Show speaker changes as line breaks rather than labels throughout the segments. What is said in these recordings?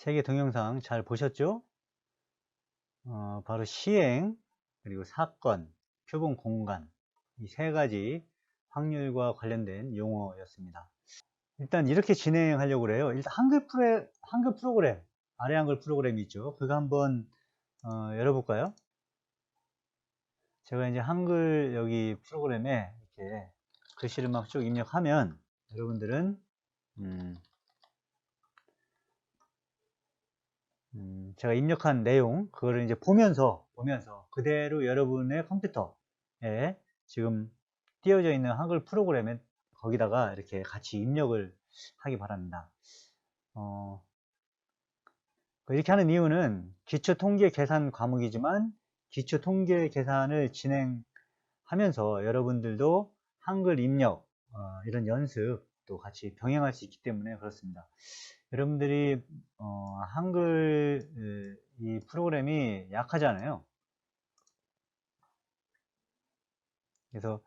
세 개 동영상 잘 보셨죠? 어, 바로 시행, 그리고 사건, 표본 공간, 이 세 가지 확률과 관련된 용어였습니다. 일단 이렇게 진행하려고 그래요. 일단 한글 프로, 한글 프로그램, 아래 한글 프로그램이 있죠. 그거 한번 어, 열어볼까요? 제가 이제 한글 여기 프로그램에 이렇게 글씨를 막 쭉 입력하면 여러분들은 음, 음, 제가 입력한 내용 그거를 이제 보면서 보면서 그대로 여러분의 컴퓨터에 지금 띄워져 있는 한글 프로그램에 거기다가 이렇게 같이 입력을 하기 바랍니다. 어, 이렇게 하는 이유는 기초 통계 계산 과목이지만 기초 통계 계산을 진행하면서 여러분들도 한글 입력 어, 이런 연습 도 같이 병행할 수 있기 때문에 그렇습니다. 여러분들이 어, 한글 이 프로그램이 약하잖아요. 그래서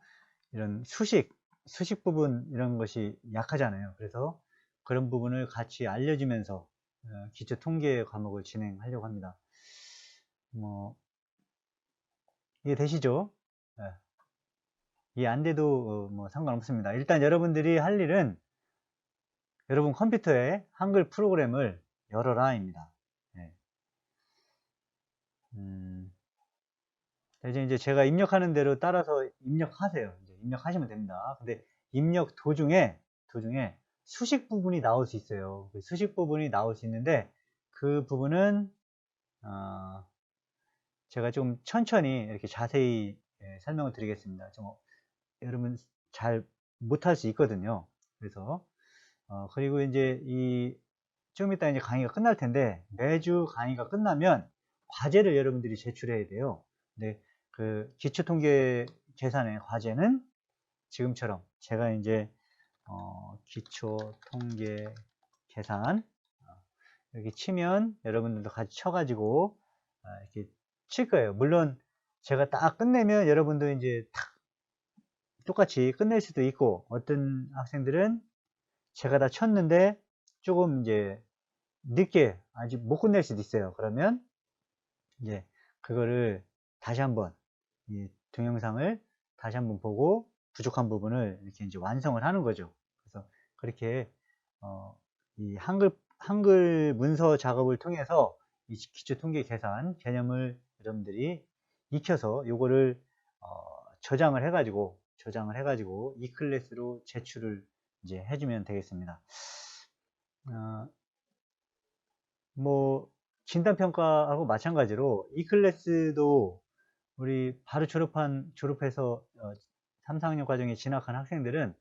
이런 수식, 수식 부분 이런 것이 약하잖아요. 그래서 그런 부분을 같이 알려주면서 어, 기초 통계 과목을 진행하려고 합니다. 뭐 이해 되시죠? 네. 이해 안 돼도 어, 뭐 상관없습니다. 일단 여러분들이 할 일은 여러분 컴퓨터에 한글 프로그램을 열어라입니다. 네. 음, 이제 제가 입력하는 대로 따라서 입력하세요. 입력하시면 됩니다. 근데 입력 도중에 도중에 수식 부분이 나올 수 있어요. 그 수식 부분이 나올 수 있는데 그 부분은 어, 제가 좀 천천히 이렇게 자세히 예, 설명을 드리겠습니다. 좀 어, 여러분 잘 못할 수 있거든요. 그래서 어, 그리고 이제 이 좀 이따 이제 강의가 끝날 텐데 매주 강의가 끝나면 과제를 여러분들이 제출해야 돼요. 근데 그 기초 통계 계산의 과제는 지금처럼 제가 이제 어, 기초 통계 계산 어, 여기 치면 여러분들도 같이 쳐가지고 어, 이렇게 칠 거예요. 물론 제가 딱 끝내면 여러분도 이제 탁 똑같이 끝낼 수도 있고 어떤 학생들은 제가 다 쳤는데 조금 이제 늦게 아직 못 끝낼 수도 있어요. 그러면 이제 그거를 다시 한번 이 동영상을 다시 한번 보고 부족한 부분을 이렇게 이제 완성을 하는 거죠. 그래서 그렇게 어, 이 한글 한글 문서 작업을 통해서 이 기초 통계 계산 개념을 여러분들이 익혀서 요거를 어, 저장을 해가지고 저장을 해가지고 이 클래스로 제출을 이제 해주면 되겠습니다. 어, 뭐 진단평가하고 마찬가지로 이 클래스도 우리 바로 졸업한 졸업해서 어, 3, 4학년 과정에 진학한 학생들은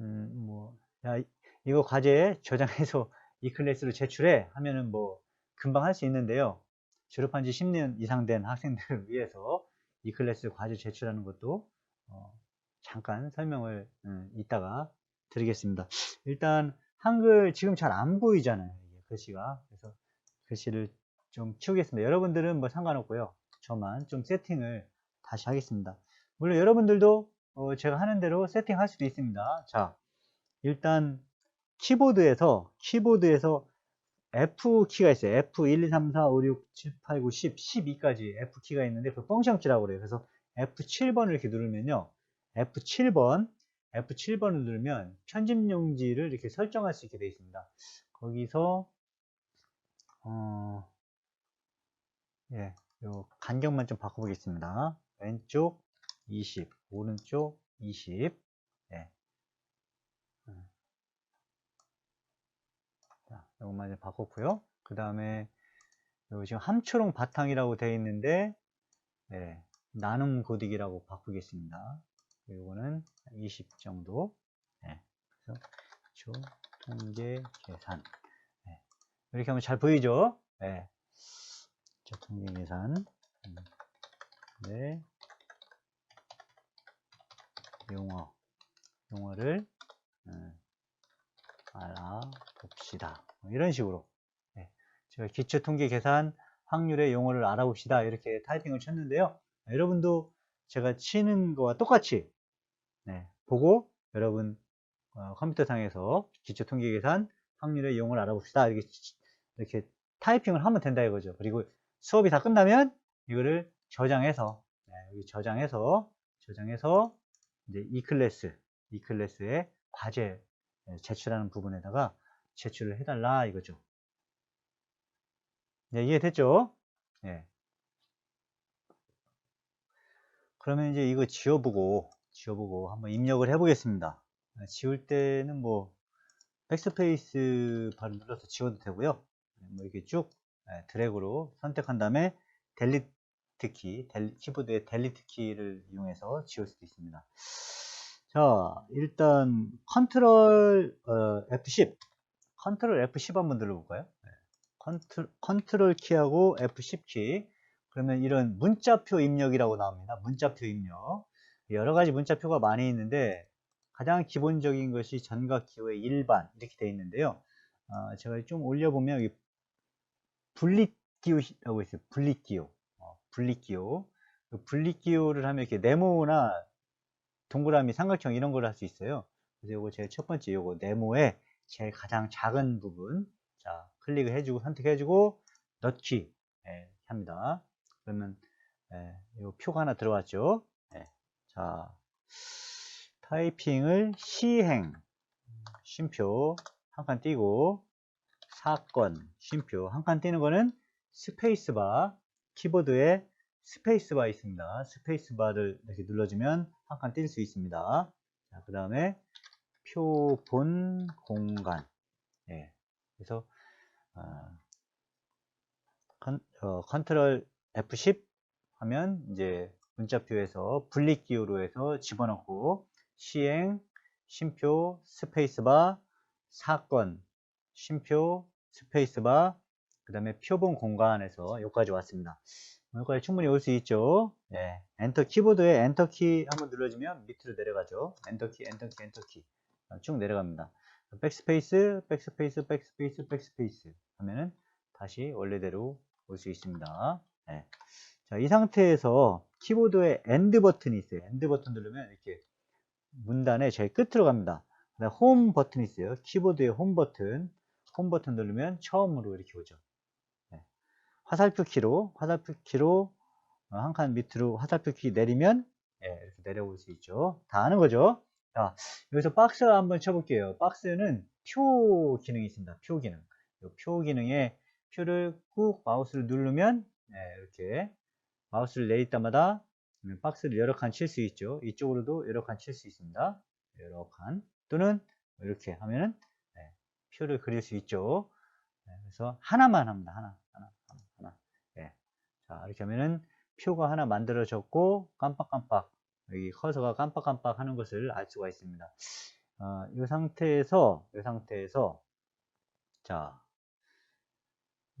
음, 뭐 야, 이거 과제 저장해서 이 클래스로 제출해 하면은 뭐 금방 할 수 있는데요. 졸업한 지 10년 이상 된 학생들을 위해서 이 클래스 과제 제출하는 것도 어, 잠깐 설명을 음, 이따가 드리겠습니다. 일단 한글 지금 잘 안 보이잖아요. 글씨가. 그래서 글씨를 좀 키우겠습니다. 여러분들은 뭐 상관없고요. 저만 좀 세팅을 다시 하겠습니다. 물론 여러분들도 어, 제가 하는 대로 세팅할 수도 있습니다. 자, 일단 키보드에서 키보드에서 F 키가 있어요. F 1, 2, 3, 4, 5, 6, 7, 8, 9, 10, 12까지 F 키가 있는데 그 펑션 키라고 그래요. 그래서 F7번을 이렇게 누르면요. F7번, F7번을 누르면 편집용지를 이렇게 설정할 수 있게 되어 있습니다. 거기서 어, 예, 요 간격만 좀 바꿔보겠습니다. 왼쪽 20, 오른쪽 20. 예. 음. 자, 요것만 좀 바꿨고요. 그 다음에 요 지금 함초롱 바탕이라고 되어 있는데 예, 나눔 고딕이라고 바꾸겠습니다. 요거는 20 정도. 예, 그래서 초 통계 계산. 예, 이렇게 하면 잘 보이죠? 예. 자, 통계 계산. 음, 네. 용어. 용어를 음, 알아봅시다. 뭐 이런 식으로. 예, 제가 기초 통계 계산 확률의 용어를 알아봅시다. 이렇게 타이핑을 쳤는데요. 여러분도 제가 치는 거와 똑같이 네, 보고 여러분 어, 컴퓨터 상에서 기초 통계 계산 확률의 용어를 알아봅시다. 이렇게 이렇게 타이핑을 하면 된다 이거죠. 그리고 수업이 다 끝나면 이거를 저장해서 네, 여기 저장해서 저장해서 이제 이 클래스 이 클래스의 과제 네, 제출하는 부분에다가 제출을 해달라 이거죠. 네, 이해됐죠? 예. 그러면 이제 이거 지워보고 지워보고 한번 입력을 해 보겠습니다. 네, 지울 때는 뭐 백스페이스 바로 눌러서 지워도 되고요. 네, 뭐 이렇게 쭉 네, 드래그로 선택한 다음에 델리트 키, 델, 키보드의 델리트 키를 이용해서 지울 수도 있습니다. 자, 일단 컨트롤 어, F10, 컨트롤 F10 한번 눌러볼까요? 네. 컨트롤, 컨트롤 키하고 F10 키. 그러면 이런 문자표 입력이라고 나옵니다. 문자표 입력. 여러 가지 문자표가 많이 있는데 가장 기본적인 것이 전각 기호의 일반 이렇게 되어 있는데요. 어, 제가 좀 올려보면 여기 분립 기호라고 있어요. 분립 기호. 어, 분립 기호. 그 분립 기호를 하면 이렇게 네모나 동그라미, 삼각형 이런 걸 할 수 있어요. 그래서 요거 제일 첫 번째 요거 네모의 제일 가장 작은 부분. 자, 클릭을 해주고 선택해주고 넣기 예, 합니다. 그러면 예, 요 표가 하나 들어왔죠. 예, 자, 타이핑을 시행, 쉼표 한 칸 띄고 사건, 쉼표 한 칸 띄는 거는 스페이스바 키보드에 스페이스바 있습니다. 스페이스바를 이렇게 눌러주면 한칸뜰수 있습니다. 그 다음에 표 본 공간. 예. 그래서 어, 컨, 어, 컨트롤 F10 하면 이제 문자표에서 분리 기호로 해서 집어넣고 시행, 쉼표, 스페이스바, 사건, 쉼표, 스페이스바, 그 다음에 표본 공간에서 여기까지 왔습니다. 여기까지 충분히 올 수 있죠. 네. 엔터 키보드에 엔터 키 한번 눌러주면 밑으로 내려가죠. 엔터 키, 엔터 키, 엔터 키. 쭉 내려갑니다. 백스페이스, 백스페이스, 백스페이스, 백스페이스 하면은 다시 원래대로 올 수 있습니다. 네. 자, 이 상태에서 키보드에 엔드 버튼이 있어요. 엔드 버튼 누르면 이렇게 문단의 제일 끝으로 갑니다. 홈 버튼이 있어요. 키보드의 홈 버튼. 홈 버튼 누르면 처음으로 이렇게 오죠. 네. 화살표 키로, 화살표 키로 어, 한칸 밑으로 화살표 키 내리면 네, 이렇게 내려올 수 있죠. 다 아는 거죠. 자, 여기서 박스 한번 쳐볼게요. 박스는 표 기능이 있습니다. 표 기능. 표 기능에 표를 꾹 마우스를 누르면 네, 이렇게 마우스를 내릴 때마다 박스를 여러 칸 칠 수 있죠. 이쪽으로도 여러 칸 칠 수 있습니다. 여러 칸 또는 이렇게 하면은 네, 표를 그릴 수 있죠. 네, 그래서 하나만 합니다. 하나, 하나, 하나, 하나. 네. 자 이렇게 하면은 표가 하나 만들어졌고 깜빡깜빡 여기 커서가 깜빡깜빡 하는 것을 알 수가 있습니다. 어, 이 상태에서 이 상태에서 자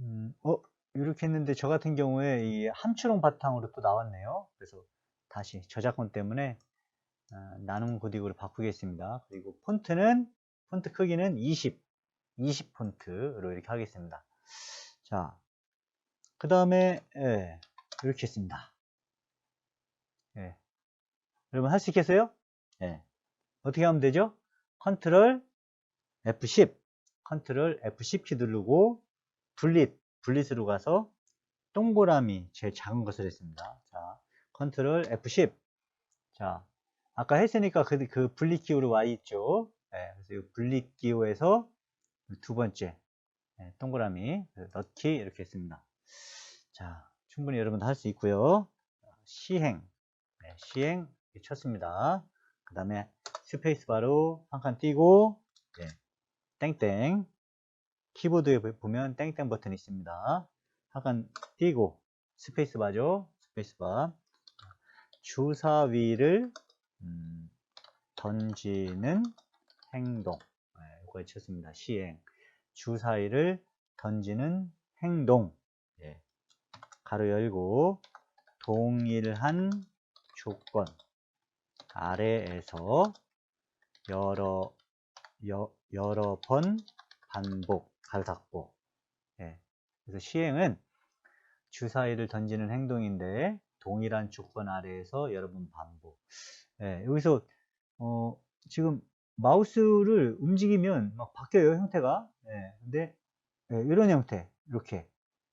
음, 어 이렇게 했는데 저 같은 경우에 이 함추롱 바탕으로 또 나왔네요. 그래서 다시 저작권 때문에 어, 나눔 고딕으로 바꾸겠습니다. 그리고 폰트는 폰트 크기는 20, 20 폰트로 이렇게 하겠습니다. 자, 그 다음에 예, 이렇게 했습니다. 예. 여러분 할 수 있겠어요? 예. 어떻게 하면 되죠? 컨트롤 F10, 컨트롤 F10 키 누르고 분릿, 분릿으로 가서 동그라미 제일 작은 것을 했습니다. 자, 컨트롤 F10. 자, 아까 했으니까 그, 그 분리 기호로 와 있죠. 네, 그래서 이 분리 기호에서 두 번째 네, 동그라미 넣기 이렇게 했습니다. 자, 충분히 여러분도 할 수 있고요. 시행, 네, 시행 쳤습니다. 그 다음에 스페이스 바로 한 칸 띄고 네, 땡땡 키보드에 보면 땡땡 버튼이 있습니다. 한칸 띄고 스페이스 바죠. 스페이스 바 주사위를 음, 던지는 행동 네, 이거 쳤습니다. 시행 주사위를 던지는 행동 예. 가로 열고 동일한 조건 아래에서 여러 여, 여러 번 반복 가로 닫고 예. 그래서 시행은 주사위를 던지는 행동인데 동일한 조건 아래에서 여러 번 반복 예, 여기서 어, 지금 마우스를 움직이면 막 바뀌어요 형태가 예, 근데 예, 이런 형태, 이렇게.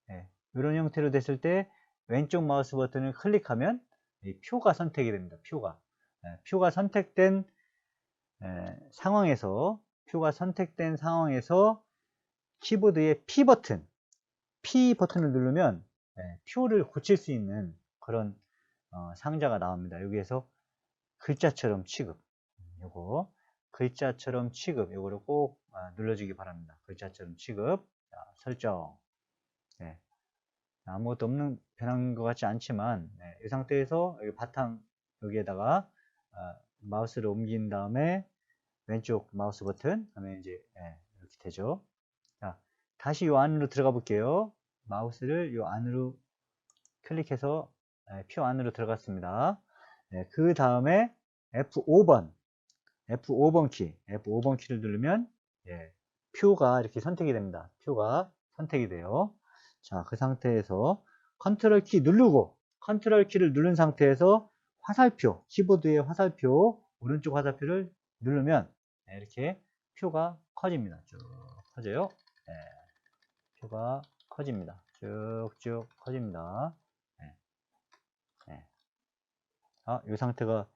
예, 이런 형태로 됐을 때 왼쪽 마우스 버튼을 클릭하면 이 표가 선택이 됩니다. 표가. 예, 표가 선택된 예, 상황에서 표가 선택된 상황에서 키보드의 P 버튼, P 버튼을 누르면 예, 표를 고칠 수 있는 그런 어, 상자가 나옵니다. 여기에서 글자처럼 취급. 요거 글자처럼 취급. 요거를 꼭 아, 눌러주기 바랍니다. 글자처럼 취급. 자, 설정. 네. 아무것도 없는 변한 것 같지 않지만 네, 이 상태에서 여기 바탕 여기에다가 아, 마우스를 옮긴 다음에 왼쪽 마우스 버튼 하면 이제 예, 이렇게 되죠. 자, 다시 이 안으로 들어가 볼게요. 마우스를 이 안으로 클릭해서 예, 표 안으로 들어갔습니다. 예, 그 다음에 F5번 F5번 키 F5번 키를 누르면 예, 표가 이렇게 선택이 됩니다. 표가 선택이 돼요. 자, 그 상태에서 컨트롤 키 누르고 컨트롤 키를 누른 상태에서 화살표, 키보드의 화살표, 오른쪽 화살표를 누르면 네, 이렇게 표가 커집니다. 쭉 커져요. 네, 표가 커집니다. 쭉쭉 커집니다. 네, 네. 아, 이 상태가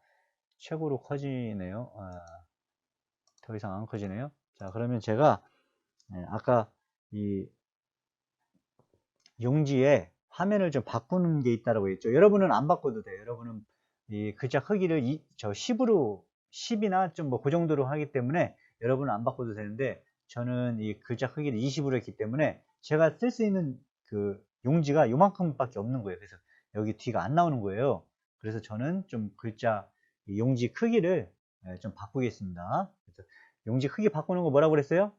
최고로 커지네요. 아, 더 이상 안 커지네요. 자, 그러면 제가 네, 아까 이 용지에 화면을 좀 바꾸는 게 있다고 했죠. 여러분은 안 바꿔도 돼요. 여러분은 이 글자 크기를 이, 저 10으로 10이나 좀 뭐 그 정도로 하기 때문에 여러분은 안 바꿔도 되는데 저는 이 글자 크기를 20으로 했기 때문에 제가 쓸 수 있는 그 용지가 요만큼밖에 없는 거예요. 그래서 여기 뒤가 안 나오는 거예요. 그래서 저는 좀 글자 용지 크기를 예, 좀 바꾸겠습니다. 용지 크기 바꾸는 거 뭐라고 그랬어요?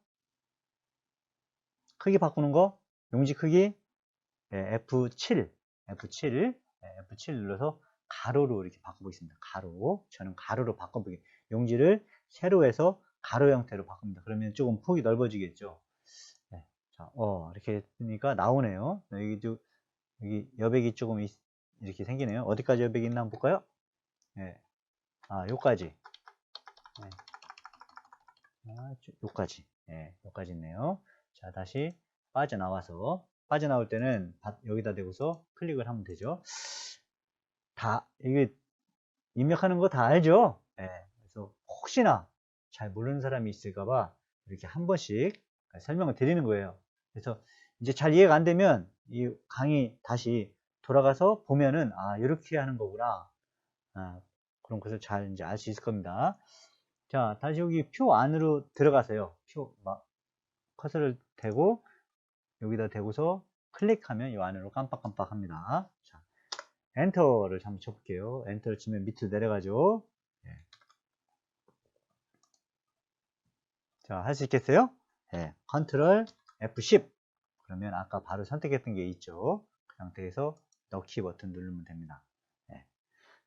크기 바꾸는 거 용지 크기 F7 F7 F7 눌러서 가로로 이렇게 바꿔보겠습니다. 가로 저는 가로로 바꿔보기 용지를 세로해서 가로 형태로 바꿉니다. 그러면 조금 폭이 넓어지겠죠. 네. 자, 어 이렇게 했으니까 나오네요. 여기도 여기 여백이 조금 있, 이렇게 생기네요. 어디까지 여백이 있나 한번 볼까요? 네. 아, 요까지. 네. 아, 요까지. 네, 요까지 있네요. 자, 다시 빠져나와서 빠져나올 때는 여기다 대고서 클릭을 하면 되죠. 다 이게 입력하는 거 다 알죠? 네, 그래서 혹시나 잘 모르는 사람이 있을까봐 이렇게 한 번씩 설명을 드리는 거예요. 그래서 이제 잘 이해가 안 되면 이 강의 다시 돌아가서 보면은 아 이렇게 하는 거구나 아, 그런 것을 잘 이제 알 수 있을 겁니다. 자 다시 여기 표 안으로 들어가세요. 표 막 커서를 대고 여기다 대고서 클릭하면 이 안으로 깜빡깜빡 합니다. 자, 엔터를 한번 쳐볼게요. 엔터를 치면 밑으로 내려가죠. 네. 자, 할 수 있겠어요? 네. 컨트롤 F10. 그러면 아까 바로 선택했던 게 있죠. 그 상태에서 넣기 버튼 누르면 됩니다. 네.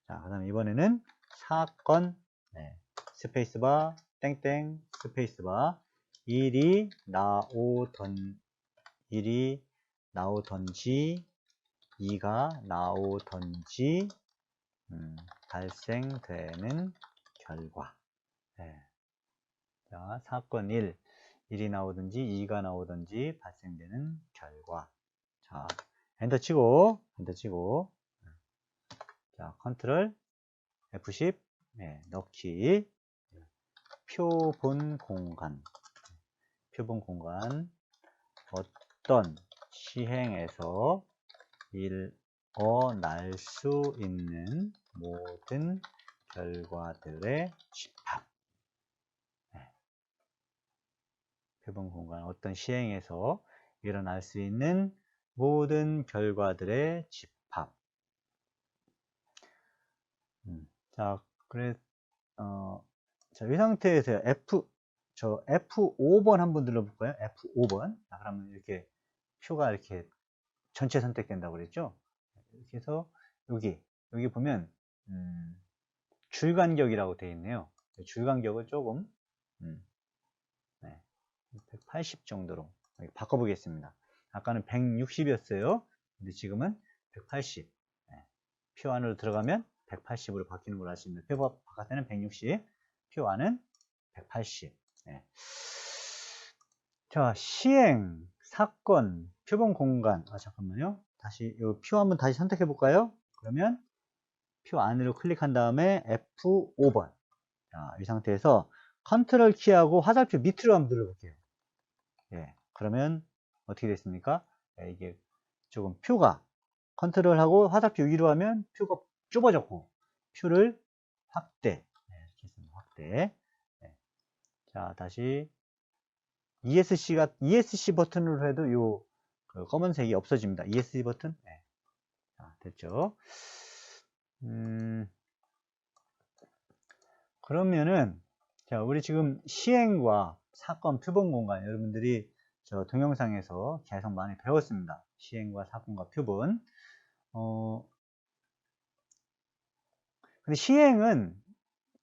자, 그 다음에 이번에는 사건, 네. 스페이스바, 땡땡, 스페이스바, 일이 나오던, 일이 나오던지, 이가 나오던지, 음, 발생되는 결과. 네. 자, 사건 1. 1이 나오든지 2가 나오든지 발생되는 결과. 자, 엔터 치고, 엔터 치고. 자, 컨트롤 F10. 네, 넣기. 표본 공간. 표본 공간. 어떤 시행에서 일어날 수 있는 모든 결과들의 집합. 네. 표본 공간 어떤 시행에서 일어날 수 있는 모든 결과들의 집합. 음, 자, 그래, 어, 자, 이 상태에서 F, 저 F5번 한번 눌러볼까요? F5번. 자, 그러면 이렇게 표가 이렇게 전체 선택된다고 그랬죠? 이렇게 해서 여기, 여기 보면, 음, 줄 간격이라고 되어 있네요. 줄 간격을 조금, 음, 네, 180 정도로 바꿔보겠습니다. 아까는 160이었어요. 근데 지금은 180. 네, 표 안으로 들어가면 180으로 바뀌는 걸 아십니다. 표 바깥에는 160, 표 안은 180. 네. 자, 시행 사건, 표본 공간. 아, 잠깐만요. 다시, 요표 한번 다시 선택해 볼까요? 그러면 표 안으로 클릭한 다음에 F5번. 자, 이 상태에서 컨트롤 키하고 화살표 밑으로 한번 눌러볼게요. 예, 그러면 어떻게 됐습니까? 예, 이게 조금 표가 컨트롤하고 화살표 위로 하면 표가 좁아졌고 표를 확대 했습니다. 확대 네. 자 다시 ESC가 ESC 버튼으로 해도 요 그 검은색이 없어집니다. ESC 버튼 네. 자, 됐죠? 음, 그러면은 자 우리 지금 시행과 사건 표본 공간 여러분들이 저 동영상에서 계속 많이 배웠습니다. 시행과 사건과 표본 어, 근데 시행은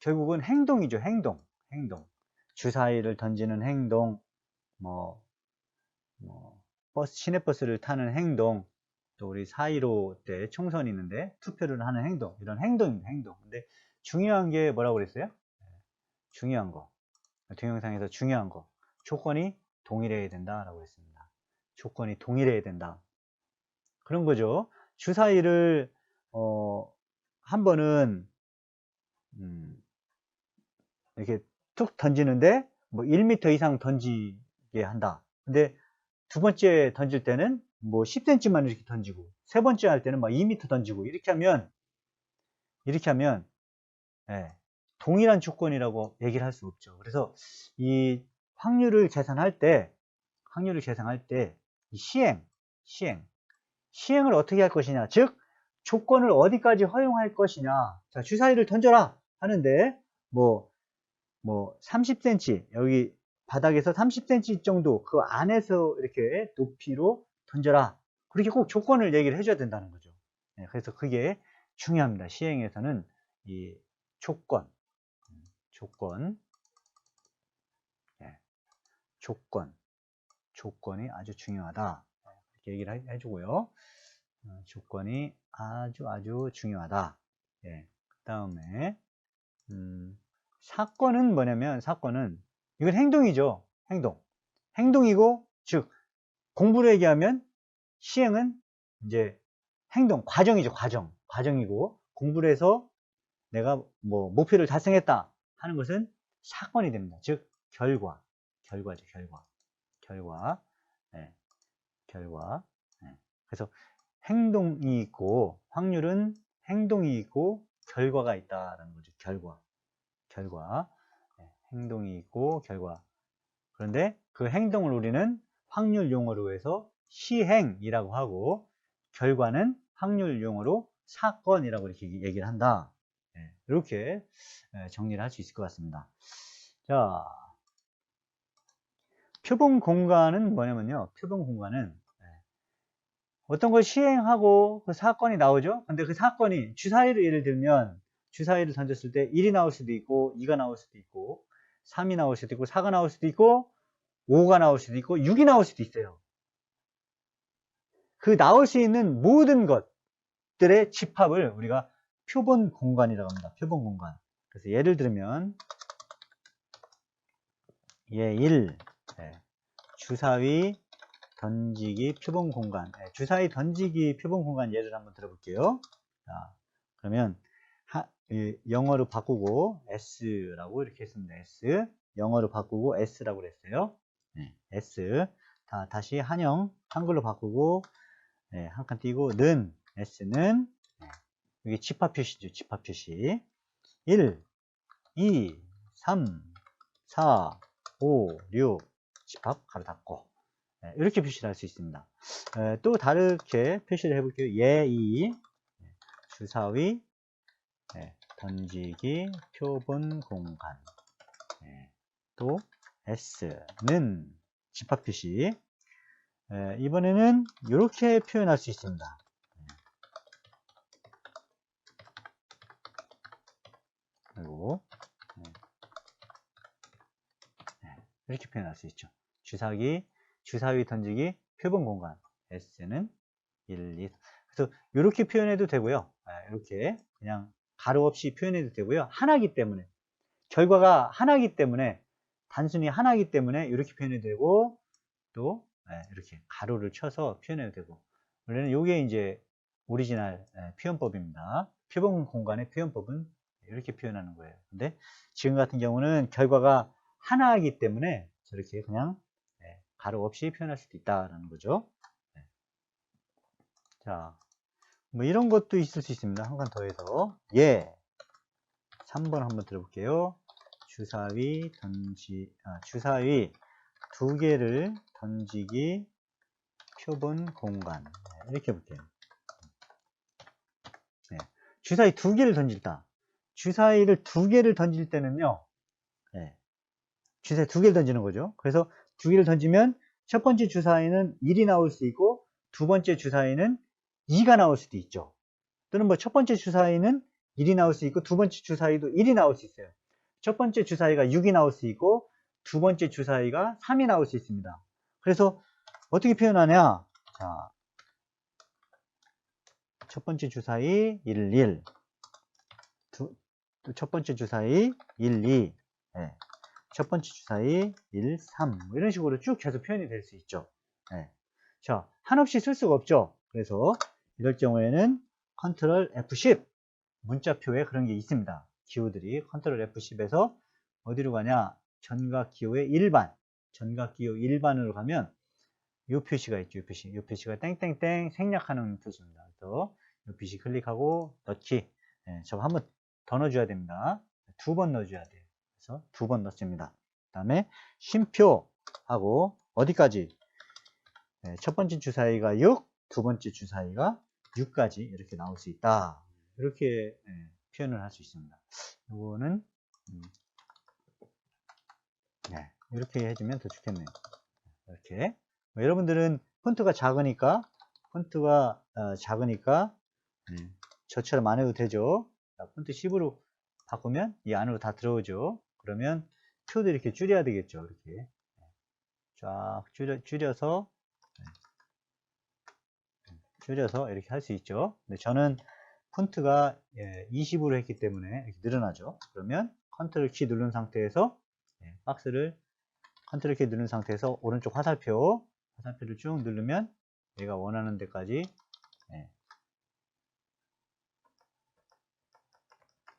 결국은 행동이죠. 행동. 행동. 주사위를 던지는 행동, 뭐, 뭐, 버스, 시내버스를 타는 행동, 또 우리 4.15때 총선이 있는데 투표를 하는 행동, 이런 행동입니다. 행동. 근데 중요한 게 뭐라고 그랬어요? 네, 중요한 거. 동영상에서 중요한 거. 조건이 동일해야 된다라고 했습니다. 조건이 동일해야 된다. 그런 거죠. 주사위를, 어, 한 번은 음, 이렇게 툭 던지는데 뭐 1m 이상 던지게 한다. 근데 두 번째 던질 때는 뭐 10cm만 이렇게 던지고 세 번째 할 때는 막 2m 던지고 이렇게 하면 이렇게 하면 예, 동일한 조건이라고 얘기를 할 수 없죠. 그래서 이 확률을 계산할 때 확률을 계산할 때 시행 시행 시행을 어떻게 할 것이냐 즉 조건을 어디까지 허용할 것이냐 자 주사위를 던져라 하는데 뭐, 뭐 30cm 여기 바닥에서 30cm 정도 그 안에서 이렇게 높이로 던져라. 그렇게 꼭 조건을 얘기를 해줘야 된다는 거죠. 네, 그래서 그게 중요합니다. 시행에서는 이 조건, 음, 조건, 네, 조건, 조건이 아주 중요하다. 이렇게 얘기를 해주고요. 어, 조건이 아주 아주 중요하다. 예, 그 다음에 음, 사건은 뭐냐면 사건은 이건 행동이죠. 행동. 행동이고 즉 공부를 얘기하면 시행은 이제 행동, 과정이죠. 과정. 과정이고 공부를 해서 내가 뭐 목표를 달성했다 하는 것은 사건이 됩니다. 즉 결과. 결과죠. 결과. 결과. 네. 결과. 네. 그래서 행동이 있고 확률은 행동이 있고 결과가 있다라는 거죠. 결과. 결과. 네, 행동이 있고 결과. 그런데 그 행동을 우리는 확률 용어로 해서 시행이라고 하고 결과는 확률 용어로 사건이라고 이렇게 얘기를 한다. 네, 이렇게 정리를 할 수 있을 것 같습니다. 자, 표본 공간은 뭐냐면요. 표본 공간은 어떤 걸 시행하고 그 사건이 나오죠. 근데 그 사건이 주사위를 예를 들면 주사위를 던졌을 때 1이 나올 수도 있고 2가 나올 수도 있고 3이 나올 수도 있고 4가 나올 수도 있고 5가 나올 수도 있고 6이 나올 수도 있어요. 그 나올 수 있는 모든 것들의 집합을 우리가 표본 공간이라고 합니다. 표본 공간. 그래서 예를 들면 예 1, 네. 주사위 던지기 표본 공간 네, 주사위 던지기 표본 공간 예를 한번 들어볼게요. 자, 그러면 하, 영어로 바꾸고 S라고 이렇게 했습니다. S 영어로 바꾸고 S라고 그랬어요. 네, S 다, 다시 한영 한글로 바꾸고 네, 한칸 띄고 는 S는 네, 여기 집합 표시죠. 집합 표시 1, 2, 3, 4, 5, 6 집합 가로 닫고 네, 이렇게 표시를 할 수 있습니다. 또 다르게 표시를 해볼게요. 예의, 주사위, 던지기, 표본 공간, 또 S는 집합 표시. 이번에는 이렇게 표현할 수 있습니다. 그리고 이렇게 표현할 수 있죠. 주사기, 주사위 던지기 표본 공간 S는 1, 2 그래서 이렇게 표현해도 되고요 이렇게 그냥 가로 없이 표현해도 되고요 하나기 때문에 결과가 하나기 때문에 단순히 하나기 때문에 이렇게 표현해도 되고 또 예, 이렇게 가로를 쳐서 표현해도 되고 원래는 이게 이제 오리지널 예, 표현법입니다. 표본 공간의 표현법은 이렇게 표현하는 거예요. 근데 지금 같은 경우는 결과가 하나이기 때문에 저렇게 그냥 예, 가로 없이 표현할 수도 있다라는 거죠. 예. 자, 뭐 이런 것도 있을 수 있습니다. 한번 더해서 예, 3번 한번 들어볼게요. 주사위 던지 아, 주사위 두 개를 던지기 표본 공간 네, 이렇게 볼게요. 네, 주사위 두 개를 던질다. 주사위를 두 개를 던질 때는요. 네, 주사위 두 개를 던지는 거죠. 그래서 두 개를 던지면 첫 번째 주사위는 1이 나올 수 있고 두 번째 주사위는 2가 나올 수도 있죠. 또는 뭐 첫 번째 주사위는 1이 나올 수 있고 두 번째 주사위도 1이 나올 수 있어요. 첫 번째 주사위가 6이 나올 수 있고 두 번째 주사위가 3이 나올 수 있습니다. 그래서 어떻게 표현하냐? 자, 첫 번째 주사위 1, 1. 두, 또첫 번째 주사위 1, 2. 예. 첫 번째 주사위 1, 3. 뭐 이런 식으로 쭉 계속 표현이 될 수 있죠. 예. 자, 한없이 쓸 수가 없죠. 그래서 이럴 경우에는 컨트롤 F10 문자표에 그런 게 있습니다. 기호들이 컨트롤 F10에서 어디로 가냐? 전각 기호의 1반. 전각 기호 1반으로 가면 이 표시가 있죠. 이 표시. 이 표시가 땡땡땡 생략하는 표시입니다. 그래서 이 표시 클릭하고 넣기. 예, 저거 한번 더 넣어줘야 됩니다. 두 번 넣어줘야 돼요. 그래서 두 번 넣습니다. 그 다음에 쉼표하고 어디까지? 예, 첫 번째 주사위가 6, 두 번째 주사위가 6까지 이렇게 나올 수 있다. 이렇게 예, 표현을 할 수 있습니다. 이거는 음, 네, 이렇게 해주면 더 좋겠네요. 이렇게 뭐 여러분들은 폰트가 작으니까 폰트가 어, 작으니까 음, 저처럼 안 해도 되죠. 자, 폰트 10으로 바꾸면 이 안으로 다 들어오죠. 그러면 표도 이렇게 줄여야 되겠죠. 이렇게 쫙 줄여, 줄여서 네. 줄여서 이렇게 할 수 있죠. 근데 저는 폰트가 20으로 했기 때문에 이렇게 늘어나죠. 그러면 컨트롤 키 누른 상태에서 예, 박스를 컨트롤 키 누른 상태에서 오른쪽 화살표 화살표를 쭉 누르면 내가 원하는 데까지 예.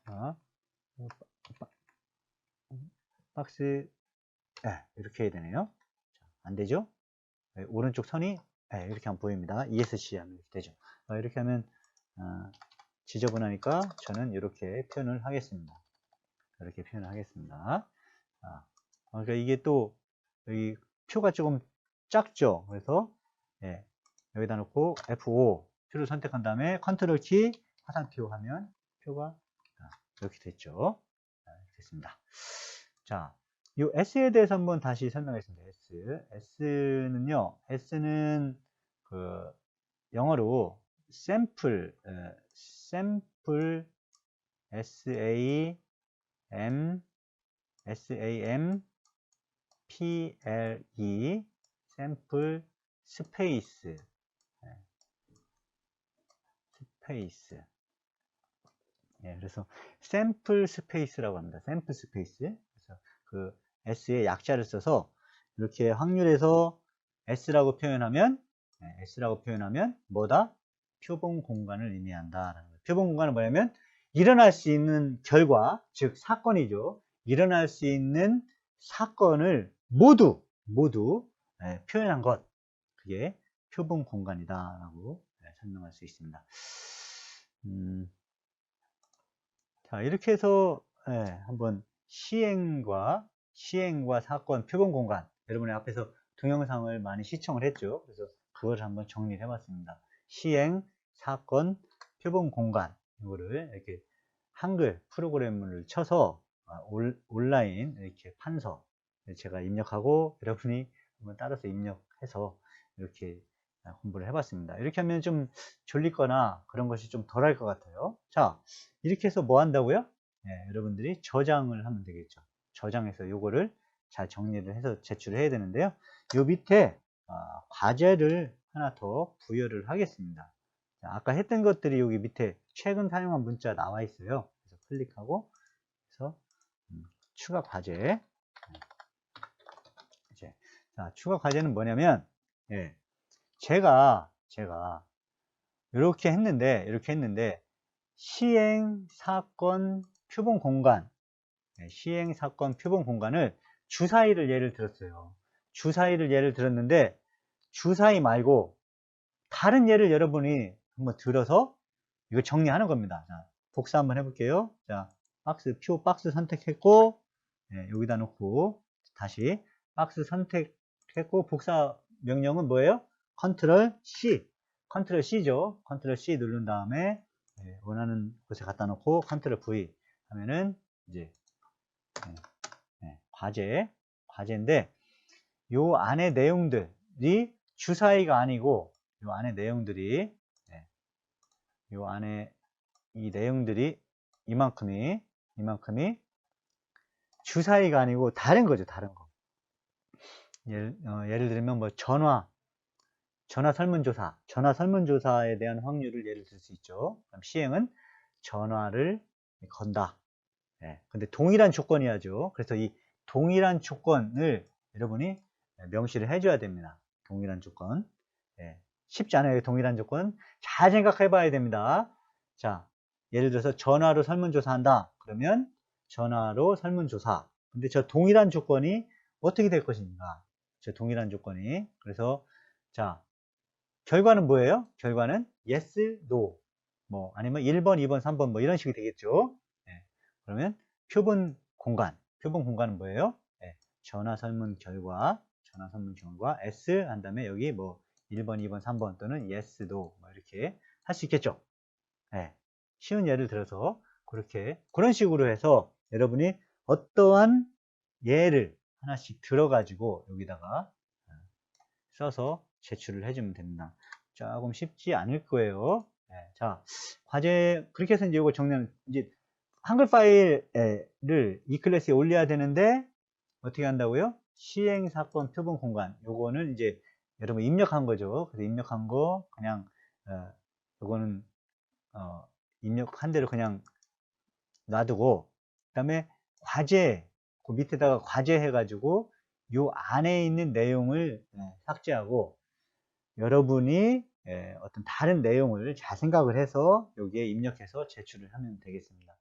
자, 바- 박스 예, 이렇게 해야 되네요. 자, 안 되죠? 예, 오른쪽 선이 예, 이렇게 하면 보입니다. ESC 하면 이렇게 되죠. 어, 이렇게 하면 어, 지저분하니까 저는 이렇게 표현을 하겠습니다. 이렇게 표현을 하겠습니다. 자, 그러니까 이게 또 여기 표가 조금 작죠. 그래서 예, 여기다 놓고 F5 표를 선택한 다음에 컨트롤 키 화살표 하면 표가 자, 이렇게 됐죠. 자, 이렇게 됐습니다. 자, 이 S에 대해서 한번 다시 설명하겠습니다. S. S는요, S는 그 영어로 샘플, 에, 샘플 S A M S A M P L E 샘플 스페이스 스페이스 예, 그래서 샘플 스페이스라고 합니다. 샘플 스페이스. 그 S의 약자를 써서 이렇게 확률에서 S라고 표현하면 예, S라고 표현하면 뭐다? 표본 공간을 거예요. 표본 공간은 뭐냐면 일어날 수 있는 결과, 즉 사건이죠. 일어날 수 있는 사건을 모두 모두 예, 표현한 것. 그게 표본 공간이다라고 예, 설명할 수 있습니다. 음, 자, 이렇게 해서 예, 한번 시행과 시행과 사건 표본 공간 여러분의 앞에서 동영상을 많이 시청을 했죠. 그래서 그걸 한번 정리를 해봤습니다. 시행, 사건, 표본 공간 이거를 이렇게 한글 프로그램을 쳐서 아, 올, 온라인 이렇게 판서 제가 입력하고 여러분이 한번 따라서 입력해서 이렇게 공부를 해봤습니다. 이렇게 하면 좀 졸리거나 그런 것이 좀 덜 할 것 같아요. 자, 이렇게 해서 뭐 한다고요? 예, 여러분들이 저장을 하면 되겠죠. 저장해서 요거를 잘 정리를 해서 제출을 해야 되는데요. 요 밑에 아, 과제를 하나 더 부여를 하겠습니다. 자, 아까 했던 것들이 여기 밑에 최근 사용한 문자 나와 있어요. 그래서 클릭하고 그래서 음, 추가 과제 이제 자, 추가 과제는 뭐냐면 예. 제가, 제가, 이렇게 했는데, 이렇게 했는데, 시행 사건 표본 공간, 예, 시행 사건 표본 공간을 주사위를 예를 들었어요. 주사위를 예를 들었는데, 주사위 말고, 다른 예를 여러분이 한번 들어서, 이거 정리하는 겁니다. 자, 복사 한번 해볼게요. 자, 박스, 표 박스 선택했고, 예, 여기다 놓고, 다시, 박스 선택했고, 복사 명령은 뭐예요? 컨트롤 C. 컨트롤 C죠. 컨트롤 C 누른 다음에 예, 원하는 곳에 갖다 놓고 컨트롤 V 하면은 이제 예, 예, 과제 과제인데 요 안에 내용들이 주사위가 아니고 요 안에 내용들이 예, 요 안에 이 내용들이 이만큼이 이만큼이 주사위가 아니고 다른 거죠 다른 거 예를, 어, 예를 들면 뭐 전화 전화 설문조사, 전화 설문조사에 대한 확률을 예를 들 수 있죠. 그럼 시행은 전화를 건다. 예, 근데 동일한 조건이야죠. 그래서 이 동일한 조건을 여러분이 명시를 해줘야 됩니다. 동일한 조건. 예, 쉽지 않아요. 동일한 조건. 잘 생각해 봐야 됩니다. 자, 예를 들어서 전화로 설문조사한다. 그러면 전화로 설문조사. 근데 저 동일한 조건이 어떻게 될 것인가? 저 동일한 조건이. 그래서 자, 결과는 뭐예요? 결과는 yes, no, 뭐 아니면 1번, 2번, 3번 뭐 이런 식이 되겠죠. 예, 그러면 표본 공간, 표본 공간은 뭐예요? 예, 전화 설문 결과, 전화 설문 결과 S 한 다음에 여기 뭐 1번, 2번, 3번 또는 yes, no 뭐 이렇게 할 수 있겠죠. 예, 쉬운 예를 들어서 그렇게 그런 식으로 해서 여러분이 어떠한 예를 하나씩 들어가지고 여기다가 어, 써서 제출을 해주면 됩니다. 조금 쉽지 않을 거예요. 네, 자, 과제, 그렇게 해서 이제 이거 정리하면, 이제, 한글 파일을 이 클래스에 올려야 되는데, 어떻게 한다고요? 시행 사건 표본 공간. 요거는 이제, 여러분 입력한 거죠. 그래서 입력한 거, 그냥, 어, 요거는, 어, 입력한 대로 그냥 놔두고, 그 다음에 과제, 그 밑에다가 과제 해가지고, 요 안에 있는 내용을 네, 삭제하고, 여러분이 예, 어떤 다른 내용을 잘 생각을 해서 여기에 입력해서 제출을 하면 되겠습니다.